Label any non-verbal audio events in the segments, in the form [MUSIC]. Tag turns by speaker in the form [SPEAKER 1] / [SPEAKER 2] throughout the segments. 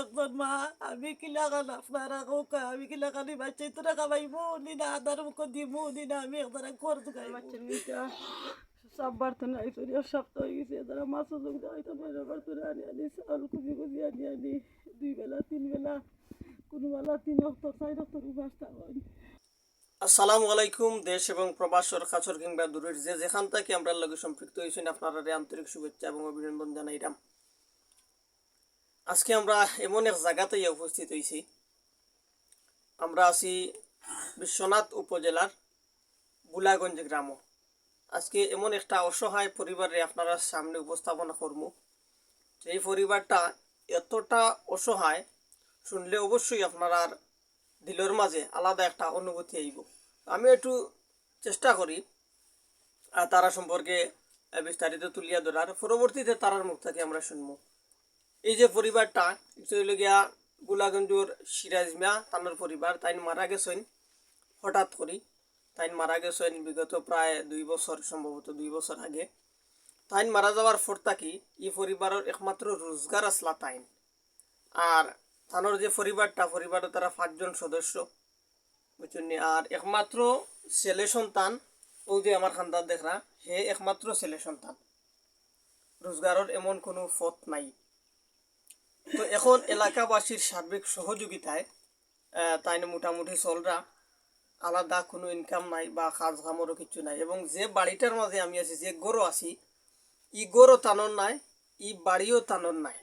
[SPEAKER 1] একজন মা আমি কিলা খান আপনারা কোকা আমি কিলা খানি বাচ্চা তোরা খাবাইবো নি না আদার মুখ দিমু নি না আমি একদারা কর দুগাইবো সাববার তো নাই তোর সপ্তাহ হয়ে গেছে তারা মাছ যোগ দেয় তো কর তোরা আনি আনি চাউল কুবি কুবি আনি আনি দুই বেলা তিন বেলা কোনো বেলা তিন অক্ট চার অক্ট উপাসটা হয়
[SPEAKER 2] আসসালামু আলাইকুম দেশ এবং প্রবাসর কাছর কিংবা দূরের যে যেখান থেকে আমরা লগে সম্পৃক্ত হয়েছেন আপনারা আন্তরিক শুভেচ্ছা এবং অভিনন্দন জানাইলাম আজকে আমরা এমন এক জায়গাতে উপস্থিত হয়েছি আমরা আছি বিশ্বনাথ উপজেলার বুলাগঞ্জ গ্রাম। আজকে এমন একটা অসহায় পরিবারে আপনারা সামনে উপস্থাপনা করব। এই পরিবারটা এতটা অসহায়, শুনলে অবশ্যই আপনারা দিলের মাঝে আলাদা একটা অনুভূতি আইব আমি একটু চেষ্টা করি তারা সম্পর্কে বিস্তারিত তুলিয়া ধরার। পরবর্তীতে তারার মুখ থেকে আমরা শুনব। এই যে পরিবারটা হইল গিয়া গোলাগঞ্জুর সিরাজ মিয়া তানোর পরিবার তাই মারা গেছেন হঠাৎ করি। তাই মারা গেছেন বিগত প্রায় দুই বছর সম্ভবত দুই বছর আগে। তাইন মারা যাওয়ার পর থাকি ই পরিবারের একমাত্র রোজগার আসলা তাইন। আর থানোর যে পরিবারটা পরিবারে তারা পাঁচজন সদস্য। বুঝছেন? আর একমাত্র ছেলে সন্তান, ও যে আমার খানদার দেখরা হে একমাত্র ছেলে সন্তান। রোজগারের এমন কোনো পথ নাই। তো এখন এলাকাবাসীর সার্বিক সহযোগিতায় তাই মোটামুটি চলরা আলাদা কোনো ইনকাম নাই বা কাজ কামরও কিছু নাই। এবং যে বাড়িটার মাঝে আমি আছি, যে গরো আছি, ই গরো টানন নাই, ই বাড়িও টানন নাই,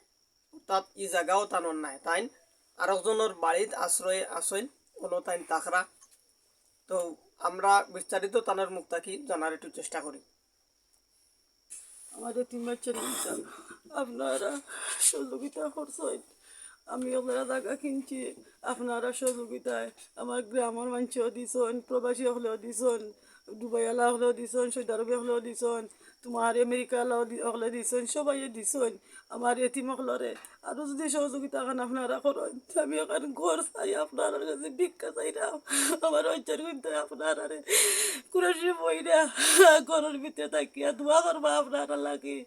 [SPEAKER 2] অর্থাৎ ই জায়গাও টানন নাই তাইন আরেকজনের বাড়িত আশ্রয়ে আসইন কোনো তাইন তাকরা। তো আমরা বিস্তারিত তানের মুখ থাকি, জানার একটু চেষ্টা করি।
[SPEAKER 1] আমাদের বাচ্চার ইনকাম আপনারা সহযোগিতা করছেন। আমি আপনারা জায়গা কিনছি, আপনারা সহযোগিতায় আমার গ্রামের মানুষও দিছেন, প্রবাসী হলেও দিছেন, দুবাইওয়ালা হলেও দিছেন, সৌদি হলেও দিছেন। তোমার আমেরিকা হলে দিছেন সবাই দিছেন, আমার এতিম হলরে আরও যদি সহযোগিতা খান আপনারা করেন আমি এখন ঘর চাই আপনার কাছে, ভিক্ষা চাইলাম আমার অঞ্চল কিন্তু আপনারা কুরসি বইরা ঘরের ভিতরে থাকিয়া দোয়া করবা আপনারা লাগে।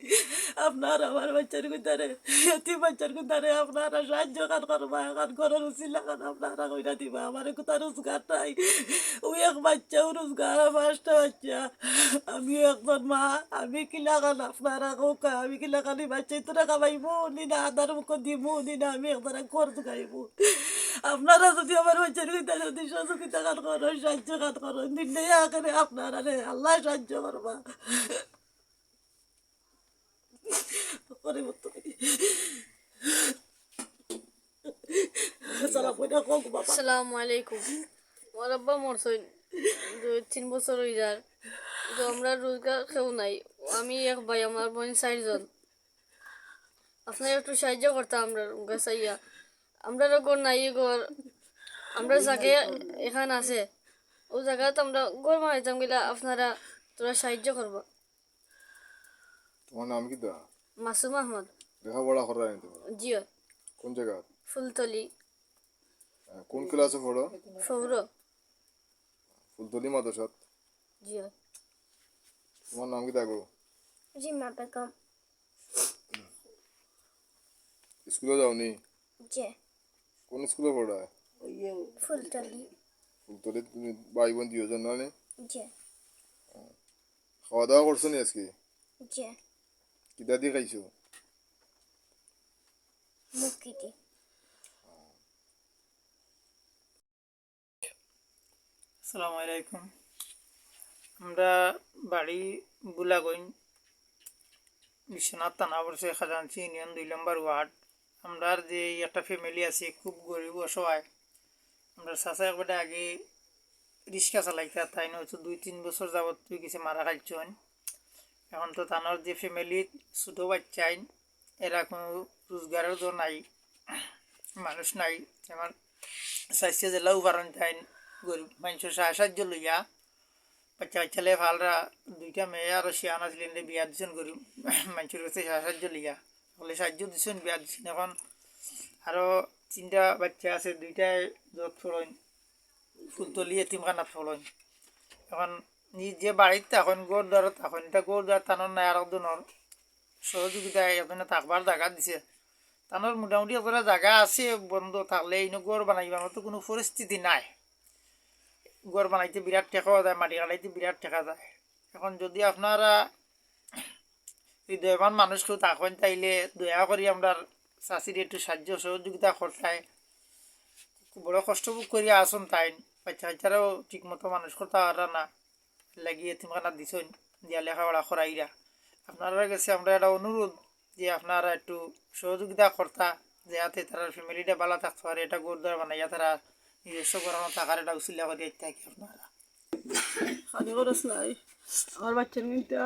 [SPEAKER 1] আপনার আমার বাচ্চার গুদারে এতি বাচ্চার গুদারে আপনারা সাহায্য কান করবা। এখন ঘরের উচিলা কান আপনারা কইরা দিবা। আমার কোথা রোজগার নাই। ওই এক বাচ্চা রোজগার পাঁচটা বাচ্চা আমি একজন মা আমি কিলা কান আপনারা কোকা আমি কিলা কানি বাচ্চা তোরা খাবাইবো নি না আদার মুখ দিমু নি না আমি একদারা ঘর খাইবো আপনারা যদি আমার বাচ্চার গুদারে যদি সহযোগিতা কান করো সাহায্য কান করো নিলে আকারে আপনারা রে আল্লাহ সাহায্য করবা পরিবর্তন সালাম কইরা কোক বাবা
[SPEAKER 3] দুই তিন বছর হয়ে যার তো আমরা রোজগার কেউ নাই। আমি এক ভাই আমার বোন চারজন। আপনার একটু সাহায্য করতাম আমরা গাছাইয়া আমরা ঘর নাই ঘর আমরা জাগে এখান আছে ও জায়গাতে আমরা ঘর মারাইতাম গেলে আপনারা তোরা সাহায্য করবা।
[SPEAKER 4] তোমার নাম কি দা?
[SPEAKER 3] মাসুম আহমদ।
[SPEAKER 4] লেখাপড়া করা নি তোমার?
[SPEAKER 3] জিও
[SPEAKER 4] কোন জায়গা
[SPEAKER 3] ফুলতলি।
[SPEAKER 4] কোন ক্লাসে পড়ো?
[SPEAKER 3] সৌর।
[SPEAKER 4] ফুলতলি মাদ্রাসাত?
[SPEAKER 3] জিও
[SPEAKER 4] তোমার নাম কি দাগো
[SPEAKER 3] জিমা বেগম।
[SPEAKER 4] স্কুলে যাওনি?
[SPEAKER 3] জে।
[SPEAKER 4] কোন স্কুলে পড়ায়?
[SPEAKER 3] ফুলতলি।
[SPEAKER 4] ফুলতলি তুমি ভাই বোন দুজন না?
[SPEAKER 3] জে।
[SPEAKER 4] খাওয়া দাওয়া করছ নি আজকে?
[SPEAKER 3] জে।
[SPEAKER 4] কিতা দিয়ে খাইছো?
[SPEAKER 3] মুকিটি
[SPEAKER 5] আসসালামু আলাইকুম। আমরা বাড়ি বুলাগইন, বিশ্বনাথ থানা পড়ছে খাজানচি ইউনিয়ন দুই নম্বর ওয়ার্ড। আমরা যে একটা ফ্যামিলি আছে, খুব গরিব অসহায়। আমরা চাচা একবারে আগে রিক্সা চালাইতা তাই নয়তো দুই তিন বছর যাবত তুই কিছু মারা খাইছেন এখন তো তানোর যে ফ্যামিলি ছোটো বাচ্চাই এরা কোনো রোজগারের তো নাই, মানুষ নাই। আমার স্বাস্থ্য জেলা উদাহরণ তাই গরিব মানুষের সাহা সাহায্য লইয়া বাচ্চা বাচ্চালে ভালরা দুইটা মেয়ে আর শিয়ান আসলেন বিয়া দিছেন গরিব মানুষের কাছে সাহা সাহায্য লইয়া বলে সাহায্য দিছেন বিয়া দিছেন এখন আরও তিনটা বাচ্চা আছে দুইটাই যত ফলন ফুলতলি এতিমখানাত ফলন এখন নিজে বাড়িতে এখন গোর দ্বারত এখন এটা গোর দ্বার টানোর নাই আর একজনের সহযোগিতায় এখানে থাকবার জায়গা দিছে তানোর মোটামুটি আপনারা জায়গা আছে বন্ধ থাকলে এই গড় বানাইবার মতো কোনো পরিস্থিতি নাই গড় বানাইতে বিরাট টেকাও যায়, মাটি কাটাইতে বিরাট টেকা যায়। এখন যদি আপনারা হৃদয়বান মানুষ কেউ থাকেন তাইলে দয়া করি আমরা চাষির একটু সাহায্য সহযোগিতা করতায় বড় কষ্ট করিয়া আসুন তাই বাচ্চা কাচ্চারাও ঠিক মতো মানুষ করতে না। লাগিয়ে তিনখানা দিছেন, দিয়া লেখাপড়া করাইরা। আপনারা কাছে আমরা একটা অনুরোধ যে আপনারা একটু সহযোগিতা করতা, যাতে তারা ফ্যামিলিটা ভালো থাকতে পারে, এটা গোরদার বানাইয়া তারা নিজস্ব করানো থাকার একটা উচিলা করে থাকি আপনারা?
[SPEAKER 1] খালি খরচ নাই। আমার বাচ্চার কিন্তু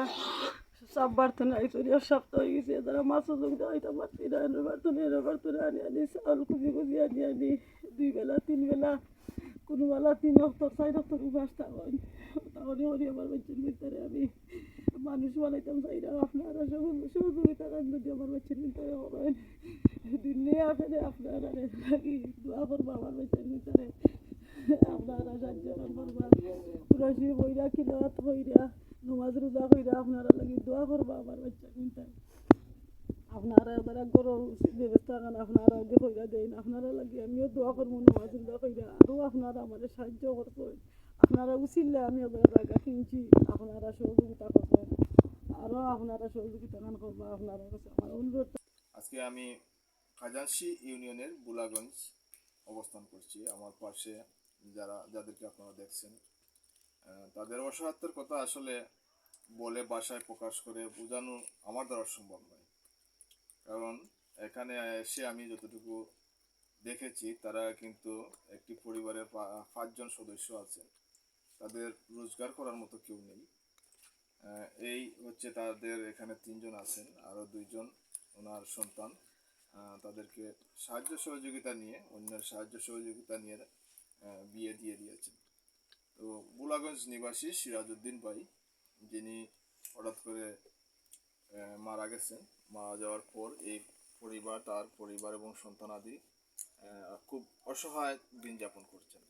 [SPEAKER 1] সাববার তো নাই সপ্তাহ হয়ে গেছে। তারা মাছও জমিতে হইতে পারছি না, এনে পারতো না, এনে আনি আনি, চাউল কুচি কুচি আনি আনি, দুই বেলা, তিন বেলা, কোনো বেলা তিন অক্টর চার অক্টর উপাস তখন তখনই করি আমার বাচ্চার ভিতরে আমি। মানুষ বানাইতাম চাই না আপনারা সহযোগিতা কান যদি আমার বাচ্চার ভিতরে দুনিয়া ফেলে আপনারা লাগি দোয়া করব আমার বাচ্চার ভিতরে। আপনারা সাহায্য করবা। কুরাশি বইরা কিলাত হইরা নমাজ রোজা হইরা আপনারা লাগি দোয়া করবা আমার বাচ্চা কিন্তু আপনারা তারা গরম ব্যবস্থা কারণ আপনারা যে হইরা দেন, আপনারা লাগি আমিও দোয়া করব, নমাজ রোজা হইরা আরও আপনারা আমাদের সাহায্য করবেন। আপনারা উচিল্লে, আমি ওদের জায়গা কিনছি। আপনারা সহযোগিতা করবেন। আরও আপনারা সহযোগিতা কান করবা। আপনারা কাছে আমার অনুরোধ।
[SPEAKER 4] আজকে আমি খাজানশি ইউনিয়নের বুলাগঞ্জ অবস্থান করছি, আমার পাশে যারা, যাদেরকে আপনারা দেখছেন। তাদের অসহায়ত্বের কথা আসলে বলে বাসায় প্রকাশ করে বোঝানো আমার দ্বারা সম্ভব নয়। কারণ এখানে এসে আমি যতটুকু দেখেছি, তারা কিন্তু একটি পরিবারের পাঁচজন সদস্য আছেন। তাদের রোজগার করার মতো কেউ নেই। এই হচ্ছে তাদের এখানে তিনজন আছেন, আরও দুইজন ওনার সন্তান। তাদেরকে সাহায্য সহযোগিতা নিয়ে, অন্যের সাহায্য সহযোগিতা নিয়ে বিয়ে দিয়ে দিয়েছেন। তো বুলাগঞ্জ নিবাসী সিরাজউদ্দিন ভাই, যিনি হঠাৎ করে মারা গেছেন, মারা যাওয়ার পর এই পরিবার, তার পরিবার এবং সন্তানাদি খুব অসহায় দিন যাপন করছেন।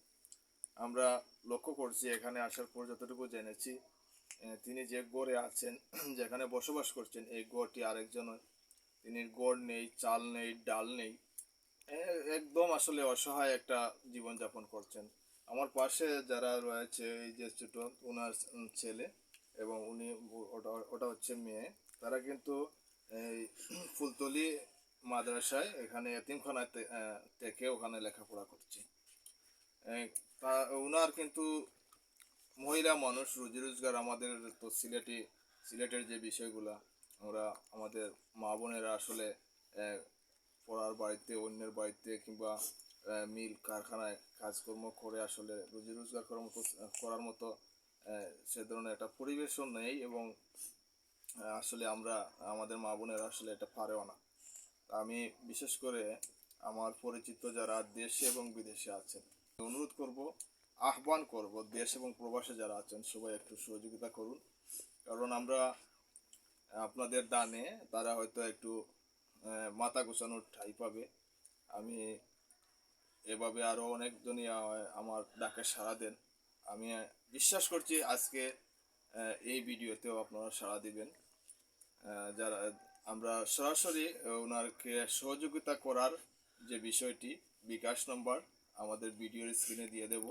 [SPEAKER 4] আমরা লক্ষ্য করছি, এখানে আসার পর যতটুকু জেনেছি তিনি যে গড়ে আছেন, [CLEARS THROAT] যেখানে বসবাস করছেন, এই গড়টি আরেকজনের তিনি গড় নেই, চাল নেই, ডাল নেই। একদম আসলে অসহায় একটা জীবনযাপন করছেন। আমার পাশে যারা রয়েছে, এই যে ছোটো ওনার ছেলে এবং উনি ওটা ওটা হচ্ছে মেয়ে, তারা কিন্তু এই ফুলতলি মাদ্রাসায় এখানে এতিমখানা তে- থেকে ওখানে লেখাপড়া করছে। তা ওনার কিন্তু মহিলা মানুষ, রুজি রোজগার আমাদের তো সিলেটি, সিলেটের যে বিষয়গুলা আমরা আমাদের মা বোনেরা আসলে পড়ার বাড়িতে, অন্যের বাড়িতে কিংবা মিল কারখানায় কাজকর্ম করে আসলে রুজি রোজগার করার মতো করার মতো সে ধরনের একটা পরিবেশও নেই এবং আসলে আমরা, আমাদের মা বোনেরা আসলে এটা পারেও না। আমি বিশেষ করে আমার পরিচিত যারা দেশে এবং বিদেশে আছেন, অনুরোধ করব, আহ্বান করব, দেশ এবং প্রবাসে যারা আছেন সবাই একটু সহযোগিতা করুন। কারণ আমরা আপনাদের দানে তারা হয়তো একটু মাথা গোছানোর ঠাই পাবে। আমি এভাবে আরও অনেকজনই আমার ডাকে সাড়া দেন। আমি বিশ্বাস করছি আজকে এই ভিডিওতেও আপনারা সাড়া দিবেন। যারা, আমরা সরাসরি ওনাকে সহযোগিতা করার যে বিষয়টি, বিকাশ নম্বর আমাদের ভিডিওর স্ক্রিনে দিয়ে দেব,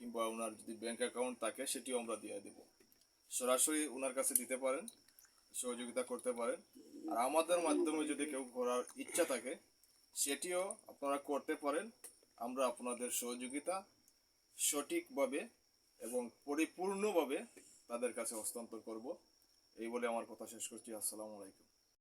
[SPEAKER 4] কিংবা ওনার যদি ব্যাংক অ্যাকাউন্ট থাকে সেটিও আমরা দিয়ে দেব। সরাসরি ওনার কাছে দিতে পারেন। সহযোগিতা করতে পারেন। আর আমাদের মাধ্যমে যদি কেউ ঘোরার ইচ্ছা থাকে, সেটিও আপনারা করতে পারেন। আমরা আপনাদের সহযোগিতা সঠিকভাবে এবং পরিপূর্ণভাবে তাদের কাছে হস্তান্তর করব। এই বলে আমার কথা শেষ করছি। আসসালামু আলাইকুম।